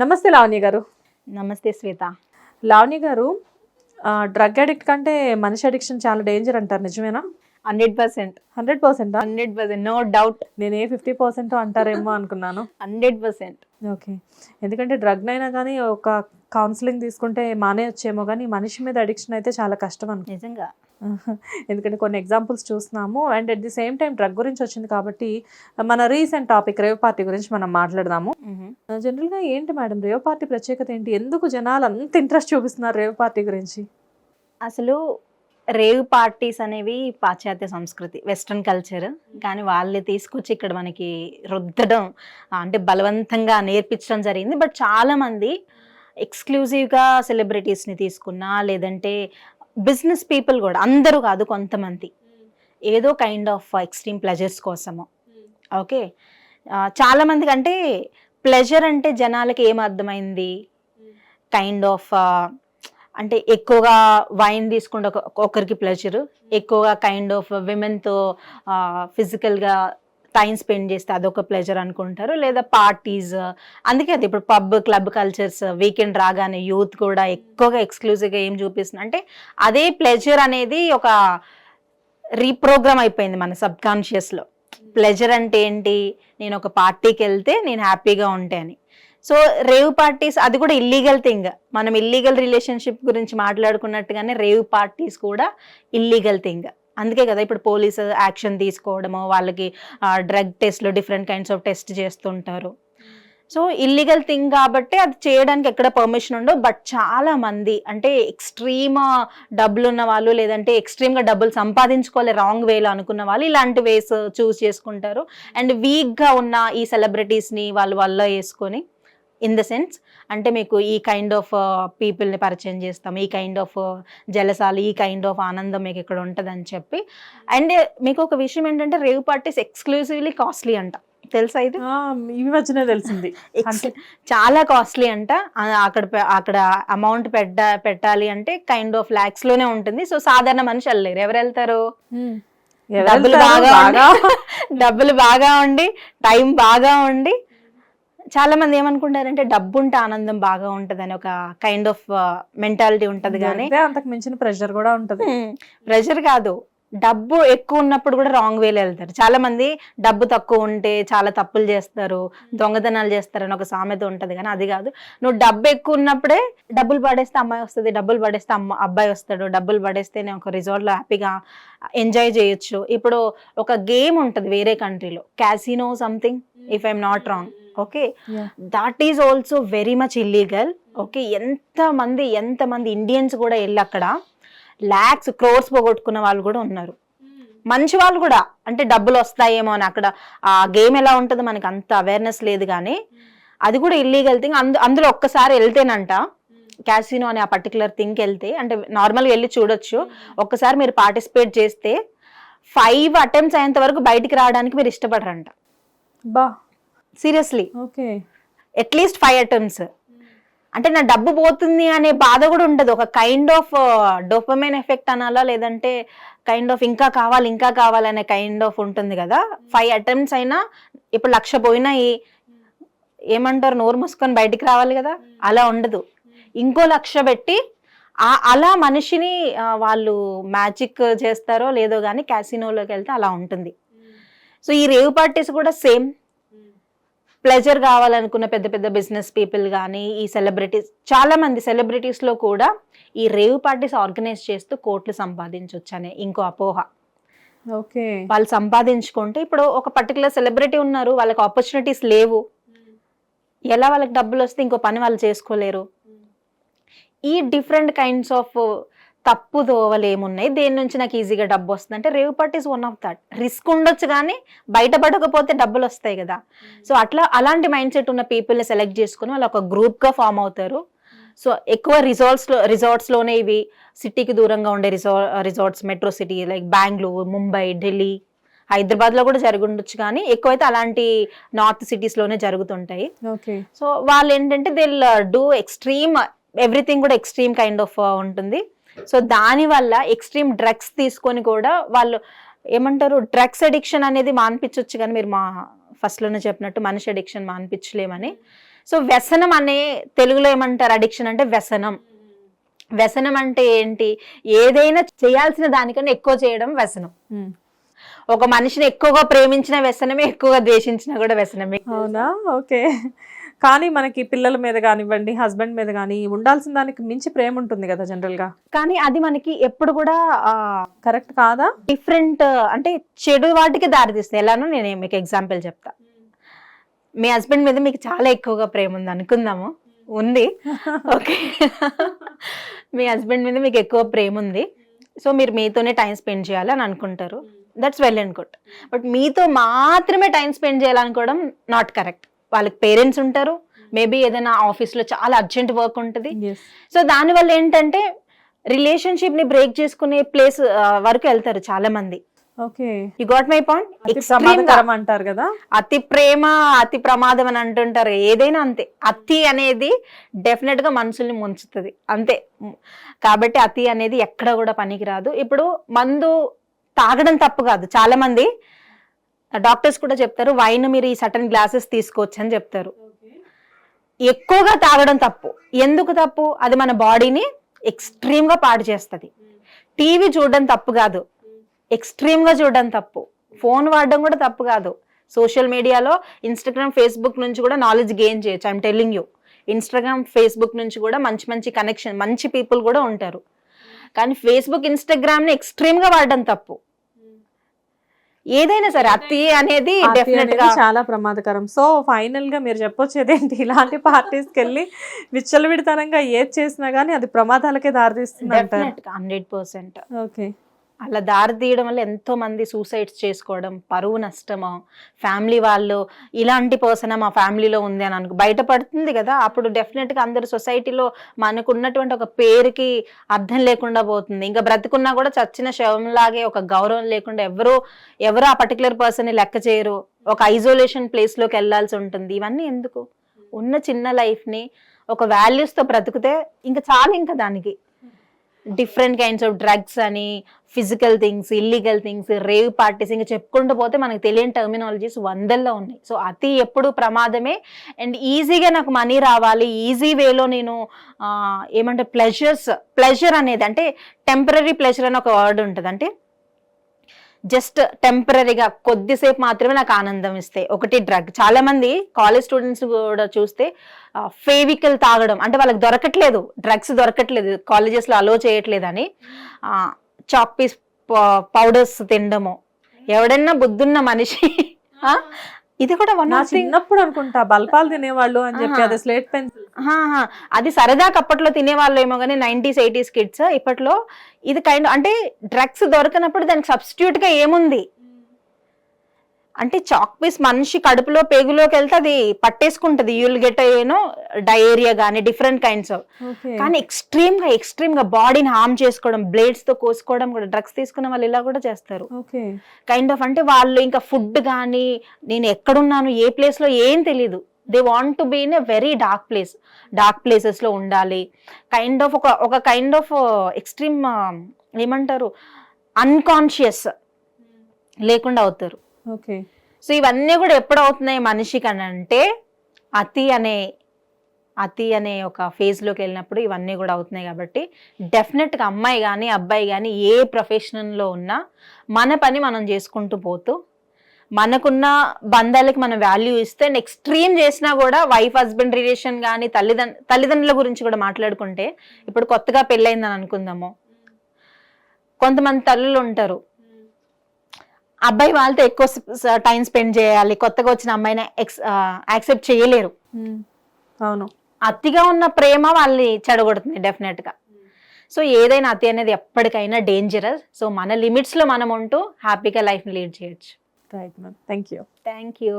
నమస్తే లావణ్య గారు. నమస్తే శ్వేత. లావణ్య గారు డ్రగ్ అడిక్ట్ కంటే మనిషి అడిక్షన్ చాలా డేంజర్ అంటారు నిజమేనా? Hundred percent. Hundred percent? Hundred percent no doubt. నేను ఏ ఫిఫ్టీ పర్సెంట్ అంటారేమో అనుకున్నాను. Hundred percent. ఓకే. ఎందుకంటే డ్రగ్ అయినా కానీ ఒక కౌన్సిలింగ్ తీసుకుంటే మానేయొచ్చేమో కానీ మనిషి మీద అడిక్షన్ అయితే చాలా కష్టం అనుకో నిజంగా. ఎందుకంటే కొన్ని ఎగ్జాంపుల్స్ చూస్తున్నాము. And at the same time drug గురించి వచ్చింది కాబట్టి మన రీసెంట్ టాపిక్ రేవ్ పార్టీ గురించి మనం మాట్లాడదాము. జనరల్గా ఏంటి మేడం? రేవ్ పార్టీ ప్రత్యేకత ఏంటి? ఎందుకు జనాలు అంత ఇంట్రెస్ట్ చూపిస్తున్నారు రేవ్ పార్టీ గురించి? అసలు రేవ్ పార్టీస్ అనేవి పాశ్చాత్య సంస్కృతి వెస్ట్రన్ కల్చర్ కానీ వాళ్ళే తీసుకొచ్చి ఇక్కడ మనకి రుద్దడం అంటే బలవంతంగా నేర్పించడం జరిగింది. బట్ చాలా మంది ఎక్స్క్లూజివ్గా సెలబ్రిటీస్ని తీసుకున్నా లేదంటే బిజినెస్ పీపుల్ కూడా అందరూ కాదు కొంతమంది. ఏదో కైండ్ ఆఫ్ ఎక్స్ట్రీమ్ ప్లెజర్స్ కోసము. ఓకే? చాలామంది కంటే అంటే ప్లెజర్ అంటే జనాలకి ఏం అర్థమైంది? కైండ్ ఆఫ్ అంటే ఎక్కువగా వైన్ తీసుకుంటే ఒక- ఒకరికి ప్లెజర్ ఎక్కువగా కైండ్ ఆఫ్ విమెన్తో ఫిజికల్గా టైం స్పెండ్ చేస్తే అదొక ప్లెజర్ అనుకుంటారు. లేదా పార్టీస్ అందుకే అది ఇప్పుడు పబ్ క్లబ్ కల్చర్స్ వీకెండ్ రాగానే యూత్ కూడా ఎక్కువగా ఎక్స్క్లూజివ్గా ఏం చూపిస్తుంది అంటే అదే ప్లెజర్ అనేది ఒక రీప్రోగ్రామ్ అయిపోయింది మన సబ్కాన్షియస్లో ప్లెజర్ అంటే ఏంటి? నేను ఒక పార్టీకి వెళ్తే నేను హ్యాపీగా ఉంటే అని. సో రేవ్ పార్టీస్ అది కూడా ఇల్లీగల్ థింగ్ మనం ఇల్లీగల్ రిలేషన్షిప్ గురించి మాట్లాడుకున్నట్టుగానే రేవ్ పార్టీస్ కూడా ఇల్లీగల్ థింగ్ అందుకే కదా ఇప్పుడు పోలీసు యాక్షన్ తీసుకోవడము వాళ్ళకి డ్రగ్ టెస్ట్లు డిఫరెంట్ కైండ్స్ ఆఫ్ టెస్ట్ చేస్తుంటారు. సో ఇల్లీగల్ థింగ్ కాబట్టి అది చేయడానికి ఎక్కడ పర్మిషన్ ఉండవు బట్ చాలా మంది అంటే ఎక్స్ట్రీమ్ డబ్బులు ఉన్న వాళ్ళు లేదంటే ఎక్స్ట్రీమ్గా డబ్బులు సంపాదించుకోవాలి రాంగ్ వేలో అనుకున్న వాళ్ళు ఇలాంటి వేస్ చూస్ చేసుకుంటారు. అండ్ వీక్గా ఉన్న ఈ సెలబ్రిటీస్ని వాళ్ళు వల్ల వేసుకొని ఇన్ ద సెన్స్ అంటే మీకు ఈ కైండ్ ఆఫ్ పీపుల్ని పరిచయం చేస్తాం ఈ కైండ్ ఆఫ్ జలసాలు ఈ కైండ్ ఆఫ్ ఆనందం మీకు ఇక్కడ ఉంటుందని చెప్పి. అండ్ మీకు ఒక విషయం ఏంటంటే రేవ్ పార్టీస్ ఎక్స్క్లూజివ్లీ కాస్ట్లీ అంట. తెలుసా ఇది? ఈ మధ్యనే తెలిసింది. చాలా కాస్ట్లీ అంట. అక్కడ అక్కడ అమౌంట్ పెట్ట పెట్టాలి అంటే కైండ్ ఆఫ్ లాక్స్లోనే ఉంటుంది. సో సాధారణ మనిషి వెళ్ళలేరు. ఎవరు వెళ్తారు? డబ్బులు బాగా డబ్బులు బాగా ఉండి టైం బాగా ఉండి చాలా మంది ఏమనుకుంటారంటే డబ్బు ఉంటే ఆనందం బాగా ఉంటదని ఒక కైండ్ ఆఫ్ మెంటాలిటీ ఉంటది కానీ అంతకు మించిన ప్రెషర్ కూడా ఉంటది. ప్రెషర్ కాదు. డబ్బు ఎక్కువ ఉన్నప్పుడు కూడా రాంగ్ వేలో వెళ్తారు. చాలా మంది డబ్బు తక్కువ ఉంటే చాలా తప్పులు చేస్తారు దొంగతనాలు చేస్తారని ఒక సామెత ఉంటది కానీ అది కాదు. నువ్వు డబ్బు ఎక్కువ ఉన్నప్పుడే డబ్బులు పడేస్తే అమ్మాయి వస్తుంది డబ్బులు పడేస్తే అమ్మ అబ్బాయి వస్తాడు డబ్బులు పడేస్తే నేను ఒక resort లో హ్యాపీగా ఎంజాయ్ చేయొచ్చు. ఇప్పుడు ఒక గేమ్ ఉంటది వేరే కంట్రీలో casino something if I'm not wrong okay. That is also very much illegal okay? ఎంత మంది ఎంత మంది ఇండియన్స్ కూడా వెళ్ళి అక్కడ ల్యాక్స్ క్రోర్స్ పోగొట్టుకున్న వాళ్ళు కూడా ఉన్నారు. మంచి వాళ్ళు కూడా. అంటే డబ్బులు వస్తాయేమో అని అక్కడ. ఆ గేమ్ ఎలా ఉంటుందో మనకి అంత అవేర్నెస్ లేదు కానీ అది కూడా ఇల్లీగల్ థింగ్ అందు అందులో ఒక్కసారి వెళ్తేనంట క్యాసినో అనే ఆ పర్టికులర్ థింగ్కి వెళ్తే అంటే నార్మల్గా వెళ్ళి చూడొచ్చు. ఒక్కసారి మీరు పార్టిసిపేట్ చేస్తే ఫైవ్ అటెంప్ట్స్ అయ్యేంత వరకు బయటికి రావడానికి మీరు ఇష్టపడరంట. బా. Seriously. Okay. At least five attempts అంటే నా డబ్బు పోతుంది అనే బాధ కూడా ఉండదు. ఒక కైండ్ ఆఫ్ డోపమైన్ ఎఫెక్ట్ అనాలా లేదంటే కైండ్ ఆఫ్ ఇంకా కావాలి ఇంకా కావాలనే కైండ్ ఆఫ్ ఉంటుంది కదా. ఫైవ్ అటెంప్ట్స్ అయినా ఇప్పుడు లక్ష పోయినాయి. ఏమంటారు? నోరు మూసుకొని బయటికి రావాలి కదా. అలా ఉండదు. ఇంకో లక్ష పెట్టి అలా మనిషిని వాళ్ళు మ్యాజిక్ చేస్తారో లేదో కానీ క్యాసినోలోకి వెళ్తే అలా ఉంటుంది. సో ఈ రేవ్ పార్టీస్ కూడా సేమ్ ప్లెజర్ కావాలనుకున్న పెద్ద పెద్ద బిజినెస్ పీపుల్ కానీ ఈ సెలబ్రిటీస్ చాలా మంది సెలబ్రిటీస్లో కూడా ఈ రేవ్ పార్టీస్ ఆర్గనైజ్ చేస్తూ కోట్లు సంపాదించవచ్చు అనే ఇంకో అపోహ. ఓకే. వాళ్ళు సంపాదించుకుంటే ఇప్పుడు ఒక పర్టికులర్ సెలబ్రిటీ ఉన్నారు వాళ్ళకి ఆపర్చునిటీస్ లేవు. ఎలా వాళ్ళకి డబ్బులు వస్తే ఇంకో పని వాళ్ళు చేసుకోలేరు. ఈ డిఫరెంట్ కైండ్స్ ఆఫ్ తప్పు దోవలు ఏమున్నాయి దేని నుంచి నాకు ఈజీగా డబ్బు వస్తుంది? అంటే rave part is one of that risk ఉండొచ్చు కానీ బయటపడకపోతే డబ్బులు వస్తాయి కదా. సో అట్లా అలాంటి మైండ్ సెట్ ఉన్న పీపుల్ని సెలెక్ట్ చేసుకుని వాళ్ళు ఒక గ్రూప్గా ఫామ్ అవుతారు. సో ఎక్కువ రిసార్ట్స్లో రిసార్ట్స్లోనే ఇవి సిటీకి దూరంగా ఉండే రిసా resorts metro city like Bengaluru Mumbai Delhi హైదరాబాద్లో కూడా జరిగి ఉండొచ్చు కానీ ఎక్కువైతే అలాంటి నార్త్ సిటీస్లోనే జరుగుతుంటాయి. ఓకే సో వాళ్ళు ఏంటంటే దే డూ ఎక్స్ట్రీమ్ ఎవ్రీథింగ్ కూడా ఎక్స్ట్రీమ్ కైండ్ ఆఫ్ ఉంటుంది. సో దానివల్ల ఎక్స్ట్రీమ్ డ్రగ్స్ తీసుకొని కూడా వాళ్ళు ఏమంటారు డ్రగ్స్ అడిక్షన్ అనేది మాన్పించవచ్చు కానీ మీరు మా ఫస్ట్లోనే చెప్పినట్టు మనిషి అడిక్షన్ మాన్పించలేమని. సో వ్యసనం అనే తెలుగులో ఏమంటారు అడిక్షన్ అంటే వ్యసనం. వ్యసనం అంటే ఏంటి? ఏదైనా చేయాల్సిన దానికన్నా ఎక్కువ చేయడం వ్యసనం. ఒక మనిషిని ఎక్కువగా ప్రేమించిన వ్యసనమే ఎక్కువగా ద్వేషించిన కూడా వ్యసనమే. అవునా? ఓకే. కానీ మనకి పిల్లల మీద కానివ్వండి హస్బెండ్ మీద కానీ ఉండాల్సిన దానికి మించి ప్రేమ ఉంటుంది కదా జనరల్గా. కానీ అది మనకి ఎప్పుడు కూడా కరెక్ట్ కాదా? డిఫరెంట్ అంటే చెడు వాటికి దారితీస్తుంది ఎలానో నేను మీకు ఎగ్జాంపుల్ చెప్తా. మీ హస్బెండ్ మీద మీకు చాలా ఎక్కువగా ప్రేమ ఉంది అనుకుందాము. ఉంది. ఓకే. మీ హస్బెండ్ మీద మీకు ఎక్కువ ప్రేమ ఉంది. సో మీరు మీతోనే టైం స్పెండ్ చేయాలి అని అనుకుంటారు. That's well and good but మీతో మాత్రమే టైం స్పెండ్ చేయాలనుకోవడం నాట్ కరెక్ట్ వాళ్ళకి పేరెంట్స్ ఉంటారు. మేబీ ఏదైనా ఆఫీస్లో చాలా అర్జెంట్ వర్క్ ఉంటుంది. సో దానివల్ల ఏంటంటే రిలేషన్షిప్ని బ్రేక్ చేసుకునే ప్లేస్ వరకు వెళ్తారు చాలా మంది. Okay. You got my point అంటారు కదా? అతి ప్రేమ అతి ప్రమాదం అని అంటుంటారు. ఏదైనా అంతే. అతి అనేది డెఫినెట్గా మనుషుల్ని ముంచుతుంది. అంతే. కాబట్టి అతి అనేది ఎక్కడ కూడా పనికిరాదు. ఇప్పుడు మందు తాగడం తప్పు కాదు. చాలా మంది డాక్టర్స్ కూడా చెప్తారు వైన్ మీరు ఈ సటన్ గ్లాసెస్ తీసుకోవచ్చు అని చెప్తారు. ఎక్కువగా తాగడం తప్పు. ఎందుకు తప్పు? అది మన బాడీని ఎక్స్ట్రీమ్గా పాడు చేస్తుంది. టీవీ చూడడం తప్పు కాదు. ఎక్స్ట్రీమ్గా చూడడం తప్పు. ఫోన్ వాడడం కూడా తప్పు కాదు. సోషల్ మీడియాలో ఇన్స్టాగ్రామ్ ఫేస్బుక్ నుంచి కూడా నాలెడ్జ్ గెయిన్ చేయొచ్చు. I'm telling you. Instagram Facebook నుంచి కూడా మంచి మంచి కనెక్షన్ మంచి పీపుల్ కూడా ఉంటారు. కానీ ఫేస్బుక్ ఇన్స్టాగ్రామ్ని ఎక్స్ట్రీమ్గా ఎక్స్ట్రీమ్గా వాడడం తప్పు. ఏదైనా సరే అతి అనేది డెఫినెట్గా చాలా ప్రమాదకరం. సో ఫైనల్గా మీరు చెప్పొచ్చేది ఏంటి? ఇలాంటి పార్టీస్కి వెళ్ళి విచ్చలవిడితనంగా ఏది చేసినా గానీ అది ప్రమాదాలకే దారితీస్తుంది హండ్రెడ్ పర్సెంట్ ఓకే అలా దారి తీయడం వల్ల ఎంతో మంది సూసైడ్స్ చేసుకోవడం పరువు నష్టము ఫ్యామిలీ వాళ్ళు ఇలాంటి పర్సన్ మా ఫ్యామిలీలో ఉంది అని అనుకు బయటపడుతుంది కదా. అప్పుడు డెఫినెట్గా అందరు సొసైటీలో మనకు ఉన్నటువంటి ఒక పేరుకి అర్థం లేకుండా పోతుంది. ఇంకా బ్రతుకున్నా కూడా చచ్చిన శవంలాగే ఒక గౌరవం లేకుండా ఎవరు ఎవరు ఆ పర్టికులర్ పర్సన్ని లెక్క చేయరు. ఒక ఐసోలేషన్ ప్లేస్లోకి వెళ్ళాల్సి ఉంటుంది. ఇవన్నీ ఎందుకు? ఉన్న చిన్న లైఫ్ని ఒక వాల్యూస్తో బ్రతికితే ఇంకా చాలు ఇంకా దానికి. డిఫరెంట్ కైండ్స్ ఆఫ్ డ్రగ్స్ అని physical things illegal things rave parties ఇంకా చెప్పుకుంటూ పోతే మనకు తెలియని టర్మినాలజీస్ వందల్లో ఉన్నాయి. సో అతి ఎప్పుడు ప్రమాదమే. అండ్ ఈజీగా నాకు మనీ రావాలి ఈజీ వేలో నేను ఏమంటే ప్లెజర్స్ ప్లెజర్ అనేది అంటే టెంపరీ ప్లెజర్ అని ఒక వర్డ్ ఉంటుంది అంటే జస్ట్ టెంపరీగా కొద్దిసేపు మాత్రమే నాకు ఆనందం ఇస్తాయి ఒకటి డ్రగ్. చాలా మంది కాలేజ్ స్టూడెంట్స్ కూడా చూస్తే ఫేవికల్ తాగడం. అంటే వాళ్ళకి దొరకట్లేదు. డ్రగ్స్ దొరకట్లేదు. కాలేజెస్లో అలో చేయట్లేదు అని చాక్ పీస్ పౌడర్స్ తినడము. ఎవడన్నా బుద్ధున్న మనిషి ఇది కూడా వన్ చిన్నప్పుడు అనుకుంటా బల్పాలు తినేవాళ్ళు అని చెప్పి. అదే స్లేట్ పెన్సిల్. అది సరదాకి అప్పట్లో తినేవాళ్ళు ఏమో కానీ నైంటీస్ ఎయిటీస్ కిడ్స్ ఇప్పట్లో ఇది కైండ్ అంటే డ్రగ్స్ దొరకనప్పుడు దానికి సబ్స్టిట్యూట్గా ఏముంది? అంటే చాక్ పీస్ మనిషి కడుపులో పేగులోకి వెళ్తే అది పట్టేసుకుంటది. You'll get you know diarrhea కానీ డిఫరెంట్ కైండ్స్ ఆఫ్ కానీ ఎక్స్ట్రీమ్గా ఎక్స్ట్రీమ్గా బాడీని హార్మ్ చేసుకోవడం బ్లేడ్స్తో కోసుకోవడం కూడా డ్రగ్స్ తీసుకున్న వాళ్ళు ఇలా కూడా చేస్తారు. కైండ్ ఆఫ్ అంటే వాళ్ళు ఇంకా ఫుడ్ కానీ నేను ఎక్కడున్నాను ఏ ప్లేస్లో ఏం తెలీదు. They want to be in a very dark place dark ప్లేసెస్లో ఉండాలి. కైండ్ ఆఫ్ ఒక ఒక కైండ్ ఆఫ్ ఎక్స్ట్రీమ్ ఏమంటారు? అన్కాన్షియస్ లేకుండా అవుతారు. ఓకే సో ఇవన్నీ కూడా ఎప్పుడు అవుతున్నాయి మనిషికి అని అంటే అతి అనే అతి అనే ఒక ఫేజ్లోకి వెళ్ళినప్పుడు ఇవన్నీ కూడా అవుతున్నాయి కాబట్టి డెఫినెట్గా అమ్మాయి కానీ అబ్బాయి కానీ ఏ ప్రొఫెషనల్లో ఉన్నా మన పని మనం చేసుకుంటూ పోతూ మనకున్న బంధాలకి మనం వాల్యూ ఇస్తే అండ్ ఎక్స్ట్రీమ్ చేసినా కూడా వైఫ్ హస్బెండ్ రిలేషన్ కానీ తల్లిదండ్రు తల్లిదండ్రుల గురించి కూడా మాట్లాడుకుంటే ఇప్పుడు కొత్తగా పెళ్ళయిందని అనుకుందాము. కొంతమంది తల్లులు ఉంటారు. అబ్బాయి వాళ్ళతో ఎక్కువ టైం స్పెండ్ చేయాలి. కొత్తగా వచ్చిన అమ్మాయిని ఎక్స్ యాక్సెప్ట్ చేయలేరు. అవును. అతిగా ఉన్న ప్రేమ వాళ్ళని చెడగొడుతుంది డెఫినెట్గా. సో ఏదైనా అతి అనేది ఎప్పటికైనా డేంజరస్ సో మన లిమిట్స్లో మనం ఉంటూ హ్యాపీగా లైఫ్ లీడ్ చేయొచ్చు. Thank you thank you